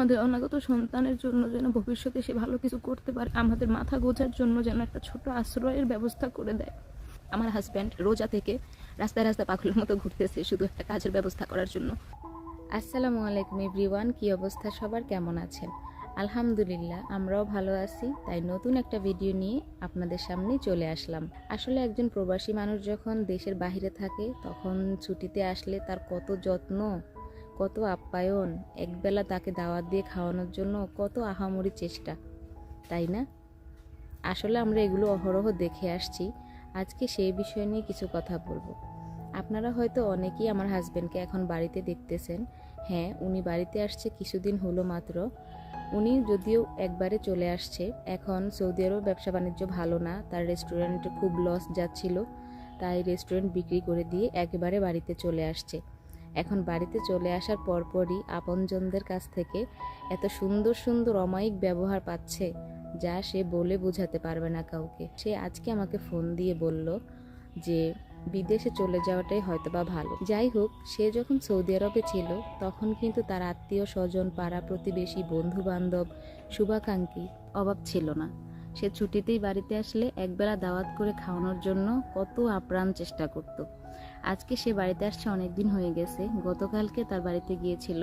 আমাদের অনাগত সন্তানের জন্য যেন ভবিষ্যতে সে ভালো কিছু করতে পারে, আমাদের মাথা গোছার জন্য যেন একটা ছোট আশ্রয়ের ব্যবস্থা করে দেয়। আমার হাজব্যান্ড রোজা থেকে রাস্তায় রাস্তায় পাগলের মতো ঘুরতেছে শুধু একটা কাজের ব্যবস্থা করার জন্য। আসসালামু আলাইকুম এভরিওয়ান কি অবস্থা? সবার কেমন আছেন? আলহামদুলিল্লাহ, আমরাও ভালো আছি। তাই নতুন একটা ভিডিও নিয়ে আপনাদের সামনে চলে আসলাম। আসলে একজন প্রবাসী মানুষ যখন দেশের বাইরে থাকে, তখন ছুটিতে আসলে তার কত যত্ন কত আপ্যায়ন, একবেলা তাকে দাওয়াত দিয়ে খাওয়ানোর জন্য কত আহামরি চেষ্টা, তাই না? আসলে আমরা এগুলো অহরহ দেখে আসছি। আজকে সেই বিষয় নিয়ে কিছু কথা বলব। আপনারা হয়তো অনেকেই আমার হাজব্যান্ডকে এখন বাড়িতে দেখতেছেন। হ্যাঁ উনি বাড়িতে আসছে কিছুদিন হলো মাত্র। উনি যদিও একবারে চলে আসছে, এখন সৌদি আরব ব্যবসা বাণিজ্য ভালো না, তার রেস্টুরেন্টে খুব লস যাচ্ছিল। তাই রেস্টুরেন্ট বিক্রি করে দিয়ে একেবারে বাড়িতে চলে আসছে। এখন বাড়িতে চলে আসার পরপরই আপনজনদের কাছ থেকে এত সুন্দর সুন্দর অমায়িক ব্যবহার পাচ্ছে যা সে বলে বোঝাতে পারবে না কাউকে। সে আজকে আমাকে ফোন দিয়ে বলল যে বিদেশে চলে যাওয়াটাই হয়তোবা ভালো। যাই হোক, সে যখন সৌদি আরবে ছিল, তখন কিন্তু তার আত্মীয় স্বজন পাড়া প্রতিবেশী বন্ধু বান্ধব শুভাকাঙ্ক্ষী অভাব ছিল না। সে ছুটিতেই বাড়িতে আসলে একবেলা দাওয়াত করে খাওয়ানোর জন্য কত আপ্রাণ চেষ্টা করত। আজকে সে বাড়িতে আসছে অনেক দিন হয়ে গেছে। গতকালকে তার বাড়িতে গিয়েছিল।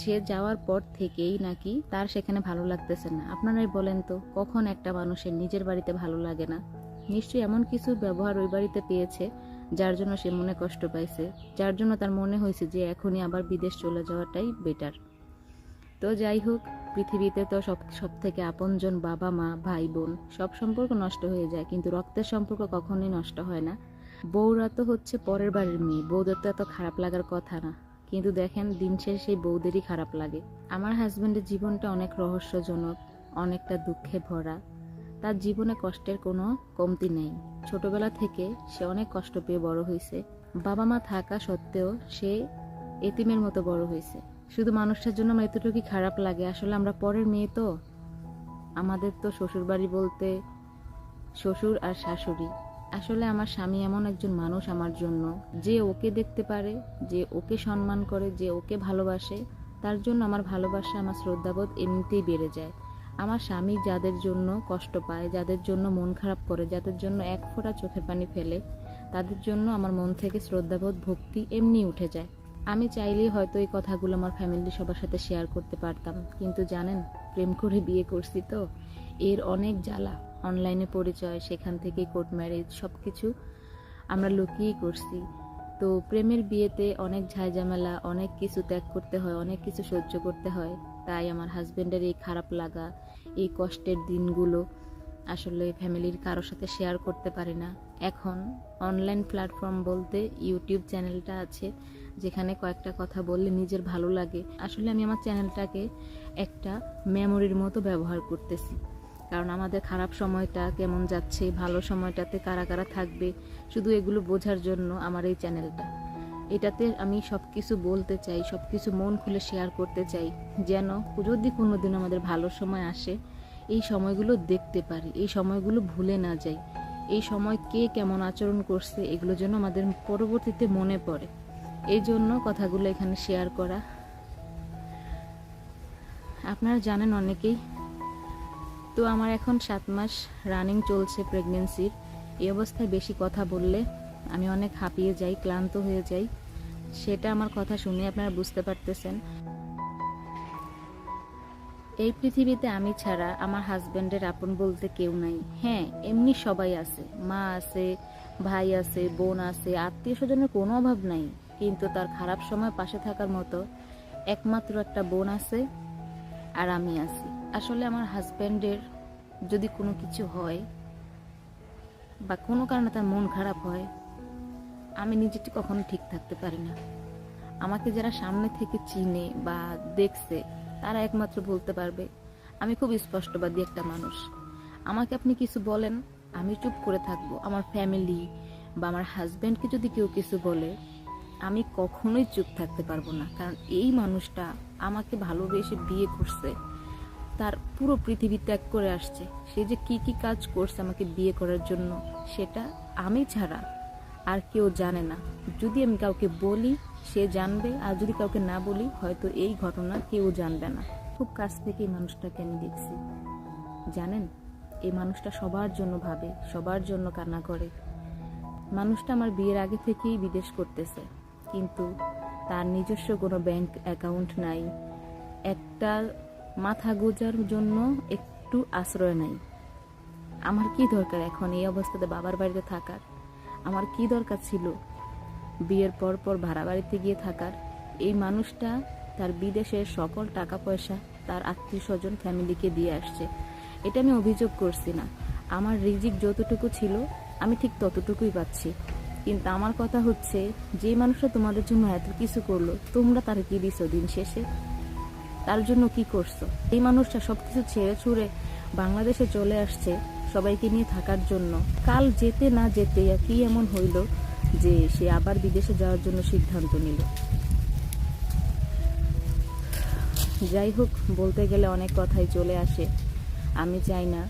সে যাওয়ার পর থেকেই নাকি তার সেখানে ভালো লাগতেছে না। আপনারাই বলেন তো, কখন একটা মানুষের নিজের বাড়িতে ভালো লাগে না? নিশ্চয়ই এমন কিছু ব্যবহার ওই বাড়িতে পেয়েছে, যার জন্য সে মনে কষ্ট পাইছে, যার জন্য তার মনে হয়েছে যে এখনই আবার বিদেশ চলে যাওয়াটাই বেটার তো যাই হোক, পৃথিবীতে তো সব সব থেকে আপনজন বাবা মা ভাই বোন সব সম্পর্ক নষ্ট হয়ে যায়, কিন্তু রক্তের সম্পর্ক কখনোই নষ্ট হয় না। বউরা তো হচ্ছে পরের বাড়ির মেয়ে, বউদের তো এত খারাপ লাগার কথা না। কিন্তু দেখেন, দিন শেষে সেই বউদেরই খারাপ লাগে। আমার হাজব্যান্ডের জীবনটা অনেক রহস্যজনক, অনেকটা দুঃখে ভরা। তার জীবনে কষ্টের কোনো কমতি নেই। ছোটবেলা থেকে সে অনেক কষ্ট পেয়ে বড় হয়েছে। বাবা মা থাকা সত্ত্বেও সে এতিমের মতো বড় হয়েছে। শুধু মানুষটার জন্য আমার এতটুকুই খারাপ লাগে। আসলে আমরা পরের মেয়ে তো। আমাদের তো শ্বশুর বাড়ি বলতে শ্বশুর আর শাশুড়ি। আসলে আমার স্বামী এমন একজন মানুষ আমার জন্য। যে ওকে দেখতে পারে, যে ওকে সম্মান করে, যে ওকে ভালোবাসে, তার জন্য আমার ভালোবাসা, আমার শ্রদ্ধাবোধ এমনিতেই বেড়ে যায়। আমার স্বামী যাদের জন্য কষ্ট পায়, যাদের জন্য মন খারাপ করে, যাদের জন্য এক ফোঁটা চোখের পানি ফেলে, তাদের জন্য আমার মন থেকে শ্রদ্ধাবোধ, ভক্তি এমনি উঠে যায়। আমি চাইলেই হয়তো এই কথাগুলো আমার ফ্যামিলি সবার সাথে শেয়ার করতে পারতাম। কিন্তু জানেন, প্রেম করে বিয়ে করছি তো। এর অনেক জ্বালা অনলাইনে পরিচয়, সেখান থেকে কোর্ট ম্যারেজ সব কিছু আমরা লুকিয়েই করছি। তো প্রেমের বিয়েতে অনেক ঝাইঝামেলা অনেক কিছু ত্যাগ করতে হয়, অনেক কিছু সহ্য করতে হয়। তাই আমার হাজব্যান্ডের এই খারাপ লাগা, এই কষ্টের দিনগুলো আসলে ফ্যামিলির কারোর সাথে শেয়ার করতে পারি না। এখন অনলাইন প্ল্যাটফর্ম বলতে ইউটিউব চ্যানেলটা আছে, যেখানে কয়েকটা কথা বললে নিজের ভালো লাগে। আসলে আমি আমার চ্যানেলটাকে একটা মেমোরির মতো ব্যবহার করতেছি। কারণ আমাদের খারাপ সময়টা কেমন যাচ্ছে, ভালো সময়টাতে কারা কারা থাকবে, শুধু এগুলো বোঝার জন্য আমার এই চ্যানেলটা। এটাতে আমি সব কিছু বলতে চাই সব কিছু মন খুলে শেয়ার করতে চাই, যেন যদি কোনোদিন আমাদের ভালো সময় আসে, এই সময়গুলো দেখতে পারি, এই সময়গুলো ভুলে না যাই, এই সময় কে কেমন আচরণ করছে, এগুলো যেন আমাদের পরবর্তীতে মনে পড়ে। এই জন্য কথাগুলো এখানে শেয়ার করা। আপনারা জানেন অনেকেই তো আমার এখন সাত মাস রানিং চলছে প্রেগনেন্সির এই অবস্থায় বেশি কথা বললে আমি অনেক হাঁপিয়ে যাই, ক্লান্ত হয়ে যাই। সেটা আমার কথা শুনে আপনারা বুঝতে পারতেছেন। এই পৃথিবীতে আমি ছাড়া আমার হাজব্যান্ডের আপন বলতে কেউ নাই। হ্যাঁ এমনি সবাই আছে। মা আছে, ভাই আছে, বোন আছে আত্মীয় স্বজনের কোনো অভাব নাই। কিন্তু তার খারাপ সময় পাশে থাকার মতো একমাত্র একটা বোন আছে আর আমি আছি। আসলে আমার হাজব্যান্ডের যদি কোনো কিছু হয় বা কোনো কারণে তার মন খারাপ হয়, আমি নিজেটি কখনো ঠিক থাকতে পারি না। আমাকে যারা সামনে থেকে চিনে বা দেখছে, তারা একমাত্র বলতে পারবে, আমি খুব স্পষ্টবাদী একটা মানুষ। আমাকে আপনি কিছু বলেন, আমি চুপ করে থাকব। আমার ফ্যামিলি বা আমার হাজব্যান্ডকে যদি কেউ কিছু বলে, আমি কখনোই চুপ থাকতে পারব না। কারণ এই মানুষটা আমাকে ভালোবেসে বিয়ে করছে। তার পুরো পৃথিবী ত্যাগ করে আসছে। সে যে কি কি কাজ করছে আমাকে বিয়ে করার জন্য, সেটা আমি ছাড়া আর কেউ জানে না। যদি আমি কাউকে বলি, সে জানবে, আর যদি কাউকে না বলি, হয়তো এই ঘটনা কেউ জানবে না। খুব কাছ থেকে এই মানুষটাকে আমি দেখছি। জানেন, এই মানুষটা সবার জন্য ভাবে, সবার জন্য কান্না করে। মানুষটা আমার বিয়ের আগে থেকেই বিদেশ করতেছে, কিন্তু তার নিজস্ব কোনো ব্যাংক অ্যাকাউন্ট নাই। একটা মাথা গোজার জন্য একটু আশ্রয় নাই। আমার কি দরকার এখন এই অবস্থাতে বাবার বাড়িতে থাকার? আমার কি দরকার ছিল? বিয়ের পর পর ভাড়া বাড়িতে গিয়ে থাকার। এই মানুষটা তার বিদেশের সকল টাকা পয়সা তার আত্মীয় স্বজন ফ্যামিলিকে দিয়ে আসছে। এটা আমি অভিযোগ করছি না। আমার রিজিক যতটুকু ছিল, আমি ঠিক ততটুকুই পাচ্ছি। কিন্তু আমার কথা হচ্ছে, যে মানুষটা তোমাদের জন্য এত কিছু করল, তোমরা তার কি দিছো দিন শেষে? তার জন্য কি করছ? এই মানুষটা সবকিছু ছেড়ে ছুড়ে বাংলাদেশে চলে আসছে সবাইকে নিয়ে থাকার জন্য। কাল যেতে না যেতে কি এমন হইল যে সে আবার বিদেশে যাওয়ার জন্য সিদ্ধান্ত নিল। যাই হোক, বলতে গেলে অনেক কথাই চলে আসে। আমি চাই না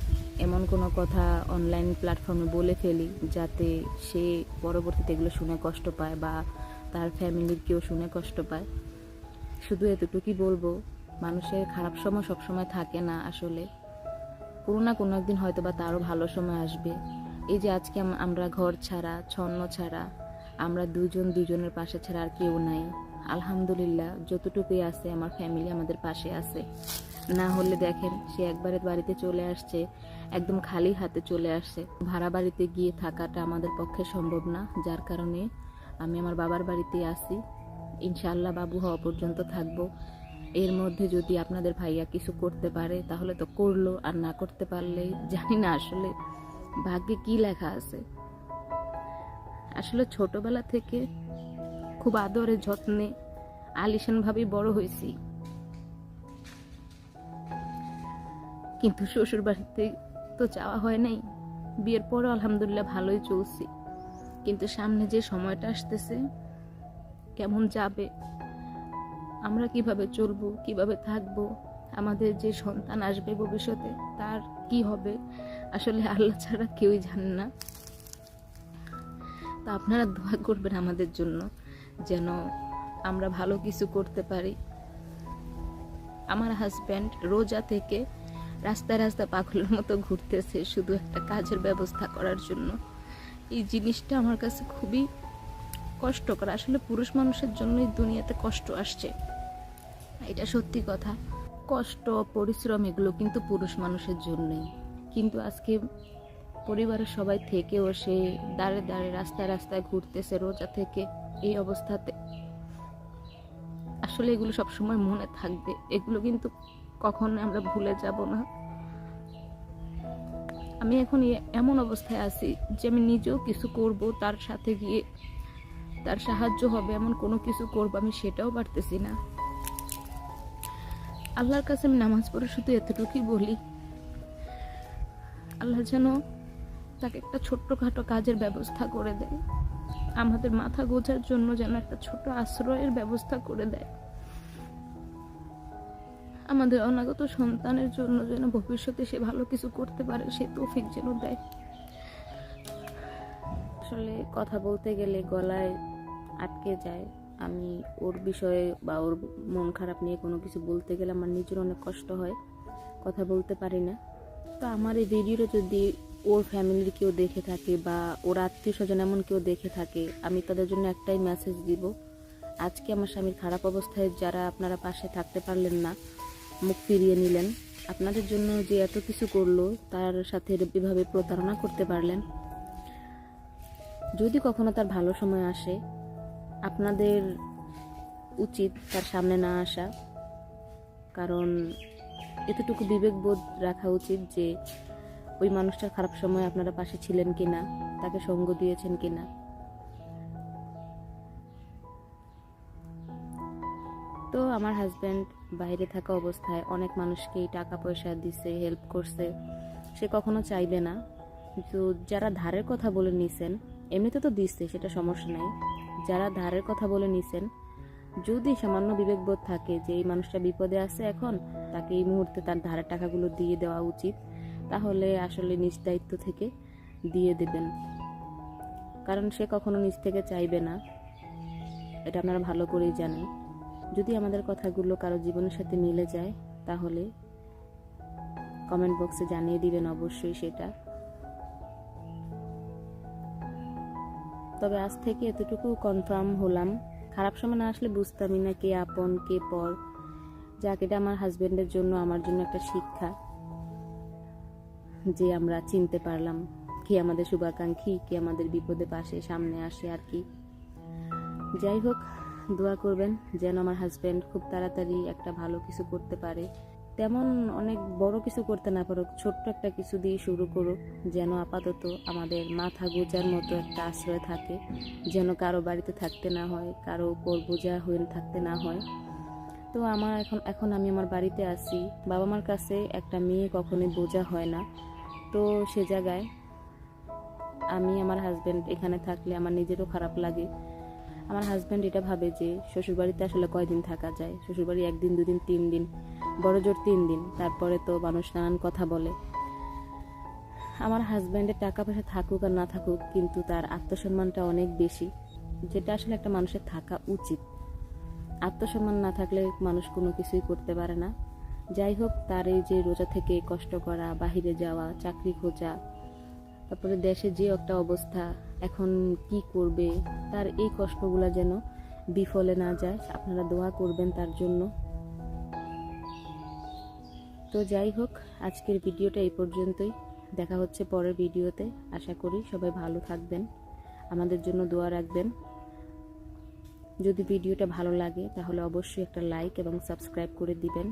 এমন কোনো কথা অনলাইন প্ল্যাটফর্মে বলে ফেলি যাতে সে পরবর্তীতে এগুলো শুনে কষ্ট পায় বা তার ফ্যামিলির কেউ শুনে কষ্ট পায়। শুধু এতটুকুই বলব মানুষের খারাপ সময় সবসময় থাকে না আসলে। কোনো না কোনো একদিন হয়তো বা তারও ভালো সময় আসবে। এই যে আজকে আমরা ঘর ছাড়া, ছন্ন ছাড়া, আমরা দুজন দুজনের পাশে ছাড়া আর কেউ নাই। আলহামদুলিল্লাহ, যতটুকুই আছে আমার ফ্যামিলি আমাদের পাশে আছে। না হলে দেখেন, সে একবারে বাড়িতে চলে আসছে, একদম খালি হাতে চলে আসছে। ভাড়া বাড়িতে গিয়ে থাকাটা আমাদের পক্ষে সম্ভব না, যার কারণে আমি আমার বাবার বাড়িতে আসি ইনশাল্লাহ বাবু হওয়া পর্যন্ত থাকব। এর মধ্যে যদি আপনাদের ভাইয়া কিছু করতে পারে, তাহলে তো করল, আর না করতে পারলে জানি না আসলে ভাগ্যে কি লেখা আছে। আসলে ছোটবেলা থেকে খুব আদরে যত্নে আলিশান ভাবে বড় হয়েছি। কিন্তু শ্বশুর বাড়িতে তো যাওয়া হয় নাই। বিয়ের পরও আলহামদুলিল্লাহ ভালোই চলছি। কিন্তু সামনে যে সময়টা আসতেছে, কেমন যাবে? আমরা কীভাবে চলবো, কীভাবে থাকব, আমাদের যে সন্তান আসবে ভবিষ্যতে, তার কি হবে? আসলে আল্লাহ ছাড়া কেউই জানে না। তা আপনারা দোয়া করবেন আমাদের জন্য যেন আমরা ভালো কিছু করতে পারি। আমার হাজব্যান্ড রোজা থেকে রাস্তায় রাস্তায় পাগলের মতো ঘুরতেছে শুধু একটা কাজের ব্যবস্থা করার জন্য। এই জিনিসটা আমার কাছে খুবই কষ্টকর। আসলে পুরুষ মানুষের জন্যই দুনিয়াতে কষ্ট আসছে। এটা সত্যি কথা। কষ্ট, পরিশ্রম এগুলো কিন্তু পুরুষ মানুষের জন্যই। কিন্তু আজকে পরিবারের সবাই থেকেও সে দাঁড়ে দাঁড়ে রাস্তায় রাস্তায় ঘুরতেছে, রোজা থেকে এই অবস্থাতে। আসলে এগুলো সবসময় মনে থাকবে। এগুলো কিন্তু কখনো আমরা ভুলে যাব না। আমি এখন এমন অবস্থায় আছি যে আমি নিজেও কিছু করব, তার সাথে গিয়ে তার সাহায্য হবে, এমন কোনো কিছু করব আমি সেটাও পারতেছি না। আল্লাহর কাছে আমি নামাজ পড়ে শুধু এতটুকুই বলি, আল্লাহ যেন তাকে একটা ছোট্টখাটো কাজের ব্যবস্থা করে দেয়। আমাদের মাথা গোজার জন্য যেন একটা ছোট আশ্রয়ের ব্যবস্থা করে দেয়। আমাদের অনাগত সন্তানের জন্য যেন ভবিষ্যতে সে ভালো কিছু করতে পারে, সে তৌফিক যেন দেয়। আসলে কথা বলতে গেলে গলায় আটকে যায়। আমি ওর বিষয়ে বা ওর মন খারাপ নিয়ে কোনো কিছু বলতে গেলে আমার নিজের অনেক কষ্ট হয়, কথা বলতে পারি না। তো আমার এই ভিডিওটা যদি ওর ফ্যামিলির কেউ দেখে থাকে বা ওর আত্মীয় স্বজন এমন কেউ দেখে থাকে, আমি তাদের জন্য একটাই মেসেজ দিব, আজকে আমার স্বামীর খারাপ অবস্থায় যারা আপনারা পাশে থাকতে পারলেন না, মুখ ফিরিয়ে নিলেন, আপনাদের জন্য যে এত কিছু করল, তার সাথে এভাবে প্রতারণা করতে পারলেন, যদি কখনো তার ভালো সময় আসে আপনাদের উচিত তার সামনে না আসা। কারণ এতটুকু বিবেকবোধ রাখা উচিত যে ওই মানুষটার খারাপ সময় আপনারা পাশে ছিলেন কিনা, তাকে সঙ্গ দিয়েছেন কি না তো আমার হাজব্যান্ড বাইরে থাকা অবস্থায় অনেক মানুষকেই টাকা পয়সা দিছে হেল্প করছে। সে কখনো চাইবে না। কিন্তু যারা ধারের কথা বলে নিছেন, এমনিতে তো দিচ্ছে সেটা সমস্যা নাই। যারা ধারের কথা বলে নিছেন, যদি সামান্য বিবেকবোধ থাকে যে এই মানুষটা বিপদে আছে এখন, তাকে এই মুহূর্তে তার ধারের টাকাগুলো দিয়ে দেওয়া উচিত, তাহলে আসলে নিজ দায়িত্ব থেকে দিয়ে দেবেন। কারণ সে কখনো নিজ থেকে চাইবে না। এটা আপনারা ভালো করেই জানেন। যদি আমাদের কথাগুলো কারও জীবনের সাথে মিলে যায়, তাহলে কমেন্ট বক্সে জানিয়ে দিবেন অবশ্যই সেটা। তবে আজ থেকে এতটুকু কনফার্ম হলাম। খারাপ সময় না আসলে বুঝতামই না কে আপন, কে পর। যাক, এটা আমার হাজব্যান্ডের জন্য, আমার জন্য একটা শিক্ষা। যে আমরা চিনতে পারলাম কে আমাদের শুভাকাঙ্ক্ষী, কে আমাদের বিপদে পাশে, সামনে আসে আর কি। যাই হোক, দোয়া করবেন যেন আমার হাজব্যান্ড খুব তাড়াতাড়ি একটা ভালো কিছু করতে পারে। তেমন অনেক বড় কিছু করতে না পারুক, ছোট্ট একটা কিছু দিয়ে শুরু করুক, যেন আপাতত আমাদের মাথা গোজার মতো একটা আশ্রয় থাকে, যেন কারও বাড়িতে থাকতে না হয়, কারও উপর বোঝা হয়ে থাকতে না হয়। তো আমার এখন এখন আমি আমার বাড়িতে আছি। বাবা মার কাছে একটা মেয়ে কখনোই বোঝা হয় না। তো সে জায়গায় আমি, আমার হাজব্যান্ড এখানে থাকলে আমার নিজেরও খারাপ লাগে। আমার হাজব্যান্ড এটা ভাবে যে শ্বশুরবাড়িতে আসলে কয়দিন থাকা যায়? শ্বশুরবাড়ি একদিন, দুদিন, তিন দিন। বড় জোর তিন দিন। তারপরে তো মানুষ নানান কথা বলে। আমার হাজব্যান্ডের টাকা পয়সা থাকুক আর না থাকুক, কিন্তু তার আত্মসম্মানটা অনেক বেশি। যেটা আসলে একটা মানুষের থাকা উচিত। আত্মসম্মান না থাকলে মানুষ কোনো কিছুই করতে পারে না। যাই হোক, তার এই যে রোজা থেকে কষ্ট করা, বাহিরে যাওয়া, চাকরি খোঁজা তারপরে দেশে যে একটা অবস্থা, এখন কি করবে, তার এই কষ্টগুলো যেন বিফলে না যায়, আপনারা দোয়া করবেন তার জন্য। তো যাই হোক, আজকের ভিডিওটা এই পর্যন্তই। দেখা হচ্ছে পরের ভিডিওতে। আশা করি সবাই ভালো থাকবেন, আমাদের জন্য দোয়া রাখবেন। যদি ভিডিওটা ভালো লাগে, তাহলে অবশ্যই একটা লাইক এবং সাবস্ক্রাইব করে দিবেন।